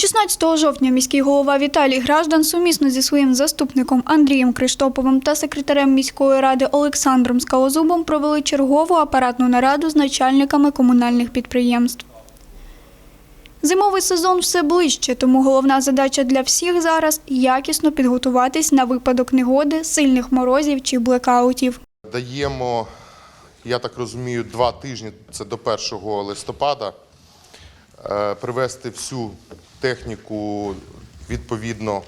16 жовтня міський голова Віталій Граждан сумісно зі своїм заступником Андрієм Криштоповим та секретарем міської ради Олександром Скалозубом провели чергову апаратну нараду з начальниками комунальних підприємств. Зимовий сезон все ближче, тому головна задача для всіх зараз якісно підготуватись на випадок негоди, сильних морозів чи блекаутів. Даємо, я так розумію, два тижні, це до 1 листопада, е, привести всю техніку відповідно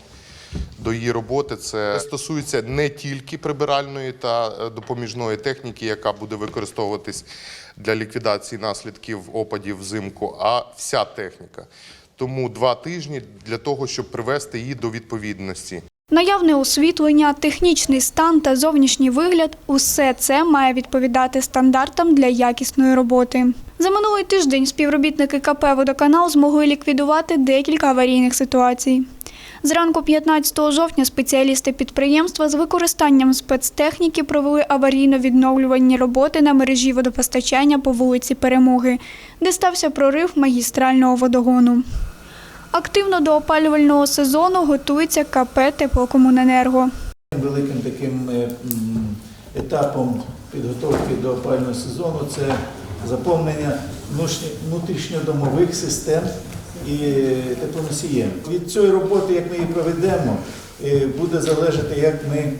до її роботи. Це стосується не тільки прибиральної та е, допоміжної техніки, яка буде використовуватись для ліквідації наслідків опадів взимку, а вся техніка. Тому два тижні для того, щоб привести її до відповідності. Наявне освітлення, технічний стан та зовнішній вигляд усе це має відповідати стандартам для якісної роботи. За минулий тиждень співробітники КП Водоканал змогли ліквідувати декілька аварійних ситуацій. Зранку 15 жовтня спеціалісти підприємства з використанням спецтехніки провели аварійно-відновлювальні роботи на мережі водопостачання по вулиці Перемоги, де стався прорив магістрального водогону. Активно до опалювального сезону готується КП Теплокомуненерго. Великим таким е, етапом підготовки до опалювального сезону це заповнення внутрішньодомових систем і теплоносієм. Від цієї роботи, як ми її проведемо, е, буде залежати, як ми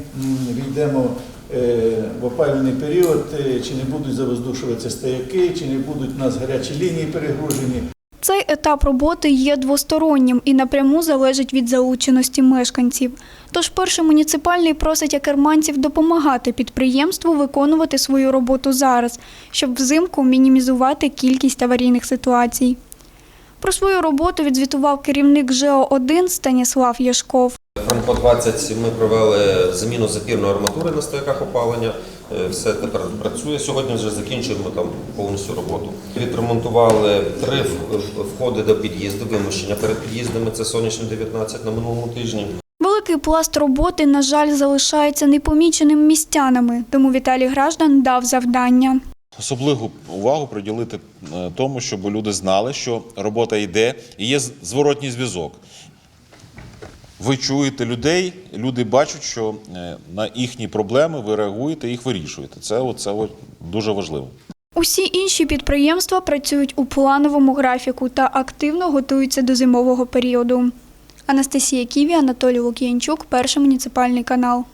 війдемо е, в опалювальний період, чи не будуть завоздушуватися стояки, чи не будуть у нас гарячі лінії перегружені. Цей етап роботи є двостороннім і напряму залежить від залученості мешканців. Тож перший муніципальний просить акерманців допомагати підприємству виконувати свою роботу зараз, щоб взимку мінімізувати кількість аварійних ситуацій. Про свою роботу відзвітував керівник ЖО-1 Станіслав Яшков. Франко 20 ми провели заміну запірної арматури на стояках опалення. Е, Все тепер працює. Сьогодні вже закінчуємо там повністю роботу. Відремонтували три входи до під'їзду, вимощення перед під'їздами. Це сонячний 19 на минулому тижні. Великий пласт роботи, на жаль, залишається непоміченим містянами, тому Віталій Граждан дав завдання. Особливу увагу приділити е, тому, щоб люди знали, що робота йде і є зворотній зв'язок. Ви чуєте людей, люди бачать, що е, на їхні проблеми ви реагуєте їх вирішуєте. Це, от- це дуже важливо. Усі інші підприємства працюють у плановому графіку та активно готуються до зимового періоду. Анастасія Ківі, Анатолій Лук'янчук, перший муніципальний канал.